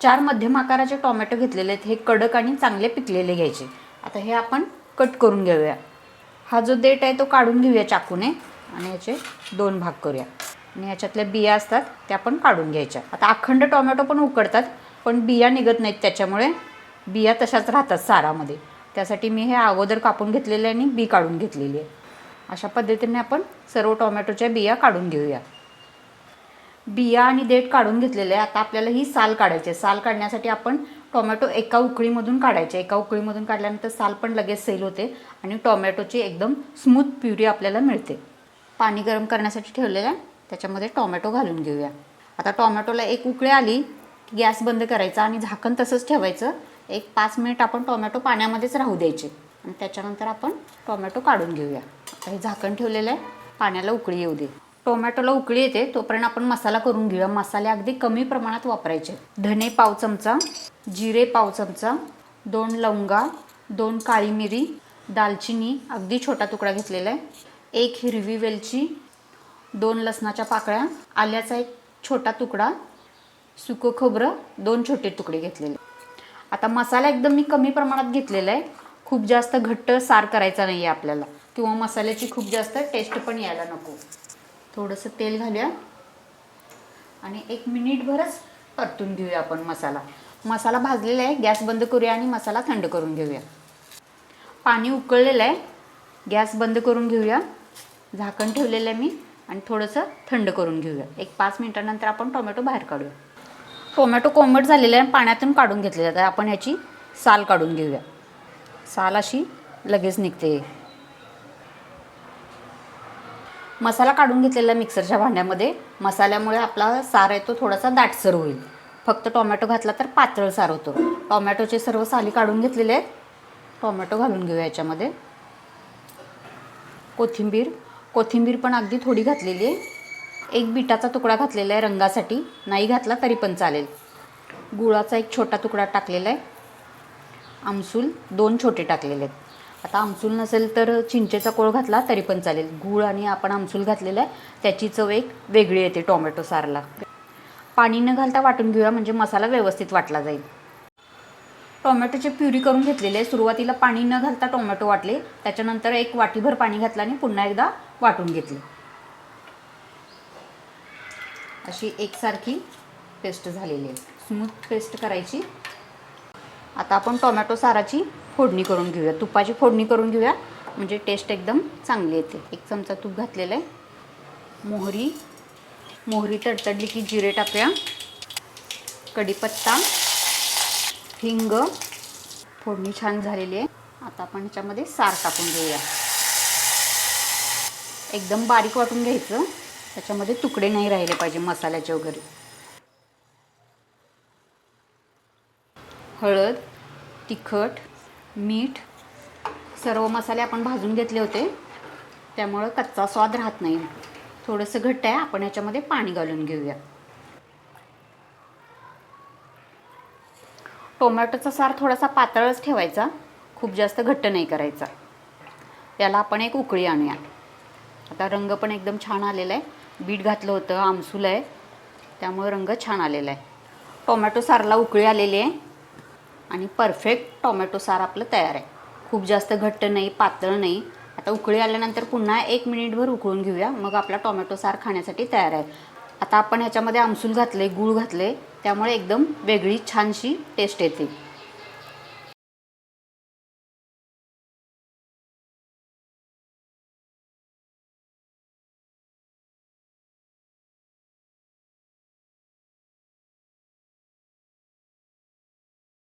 चार मध्यम आकाराचे टोमॅटो घेतलेले आहेत. हे कडक आणि चांगले पिकलेले घ्यायचे. आता हे आपण कट करून घेऊया. हा जो देठ आहे तो काढून घेऊया चाकूने आणि याचे दोन भाग करूया. आणि ह्याच्यातल्या बिया असतात त्या पण काढून घ्यायच्या. आता अखंड टोमॅटो पण उकडतात पण बिया निघत नाहीत त्याच्यामुळे बिया तशाच राहतात सारामध्ये. त्यासाठी मी हे अगोदर कापून घेतलेले आणि बी काढून घेतलेली आहे. अशा पद्धतीने आपण सर्व टोमॅटोच्या बिया काढून घेऊया. बिया आणि देठ काढून घेतलेले आहे. आता आपल्याला ही साल काढायची आहे. साल काढण्यासाठी आपण टोमॅटो एका उकळीमधून काढायचे एका उकळीमधून काढल्यानंतर साल पण लगेच सेल होते आणि टोमॅटोची एकदम स्मूथ प्युरी आपल्याला मिळते. पाणी गरम करण्यासाठी ठेवलेलं आहे. त्याच्यामध्ये टोमॅटो घालून घेऊया. आता टोमॅटोला एक उकळी आली की गॅस बंद करायचा आणि झाकण तसंच ठेवायचं. एक पाच मिनिट आपण टोमॅटो पाण्यामध्येच राहू द्यायचे. आणि त्याच्यानंतर आपण टोमॅटो काढून घेऊया. आता हे झाकण ठेवलेलं आहे. पाण्याला उकळी येऊ दे. टोमॅटोला उकळी येते तोपर्यंत आपण मसाला करून घेऊया. मसाले अगदी कमी प्रमाणात वापरायचे. धने पाव चमचा जिरे पाव चमचा दोन लवंगा दोन काळी मिरी दालचिनी अगदी छोटा तुकडा घेतलेला आहे. एक हिरवी वेलची दोन लसणाच्या पाकळ्या आल्याचा एक छोटा तुकडा सुकं खोबरं दोन छोटे तुकडे घेतलेले. आता मसाला एकदम मी कमी प्रमाणात घेतलेला आहे. खूप जास्त घट्ट सार करायचा नाही आहे आपल्याला. किंवा मसाल्याची खूप जास्त टेस्ट पण यायला नको. थोडंसं तेल घालूया. आणि एक मिनिटभरच परतून घेऊया आपण मसाला. मसाला भाजलेला आहे गॅस बंद करूया आणि मसाला थंड करून घेऊया. पाणी उकळलेलं आहे गॅस बंद करून घेऊया. झाकण ठेवलेलं आहे मी आणि थोडंसं थंड करून घेऊया. एक पाच मिनिटानंतर आपण टोमॅटो बाहेर काढूया. टोमॅटो कोमट झालेला आहे पाण्यातून काढून घेतलेला आहे. तर आपण ह्याची साल काढून घेऊया. साल अशी लगेच निघते. मसाला काढून घेतलेला आहे मिक्सरच्या भांड्यामध्ये. मसाल्यामुळे आपला सार आहे तो थोडासा दाटसर होईल. फक्त टोमॅटो घातला तर पातळ सार होतो. टोमॅटोचे सर्व साली काढून घेतलेले आहेत. टोमॅटो घालून घेऊया याच्यामध्ये. कोथिंबीर. कोथिंबीर पण अगदी थोडी घातलेली आहे. एक बिटाचा तुकडा घातलेला आहे रंगासाठी. नाही घातला तरी पण चालेल. गुळाचा एक छोटा तुकडा टाकलेला आहे. आमसूल दोन छोटे टाकलेले आहेत. आता आमसूल नसेल तर चिंचेचा कोळ घातला तरी पण चालेल. गूळ आणि आपण आमसूल घातलेला आहे त्याची चव एक वेगळी येते टोमॅटो सारला. पाणी न घालता वाटून घेऊया म्हणजे मसाला व्यवस्थित वाटला जाईल. टोमॅटोची प्युरी करून घेतलेली आहे. सुरुवातीला पाणी न घालता टोमॅटो वाटले. त्याच्यानंतर एक वाटीभर पाणी घातलं आणि पुन्हा एकदा वाटून घेतले. अशी एकसारखी पेस्ट झालेली आहे. स्मूथ पेस्ट करायची. आता आपण टोमॅटो साराची फोडणी करून घेऊया. तुपाची फोडणी करून घेऊया. म्हणजे टेस्ट एकदम चांगली येते. एक चमचा तूप घातलेला आहे. मोहरी मोहरी तडतडली की जिरे टाकूया. कढीपत्ता हिंग. फोडणी छान झालेली आहे. आता आपण ह्याच्यामध्ये सार टाकून घेऊया. एकदम बारीक वाटून घ्यायचं. त्याच्यामध्ये तुकडे नाही राहिले पाहिजे मसाल्याचे वगैरे. हळद तिखट मीठ सर्व मसाले आपण भाजून घेतले होते. त्यामुळं कच्चा स्वाद राहत नाही. थोडंसं घट्ट आहे आपण याच्यामध्ये पाणी घालून घेऊया. टोमॅटोचा सार थोडासा पातळच ठेवायचा. खूप जास्त घट्ट नाही करायचा. त्याला आपण एक उकळी आणूया. आता रंग पण एकदम छान आलेला आहे बीट घातलं होतं आमसूल आहे. त्यामुळे रंग छान आलेला आहे टोमॅटो सारला उकळी आलेली आहे. आणि परफेक्ट टोमॅटो सार आपलं तयार आहे. खूप जास्त घट्ट नाही पातळ नाही. आता उकळी आल्यानंतर पुन्हा एक मिनिटभर उकळून घेऊया. मग आपला टोमॅटो सार खाण्यासाठी तयार आहे. आता आपण ह्याच्यामध्ये आमसूल घातले गूळ घातले त्यामुळे एकदम वेगळी छानशी टेस्ट येते.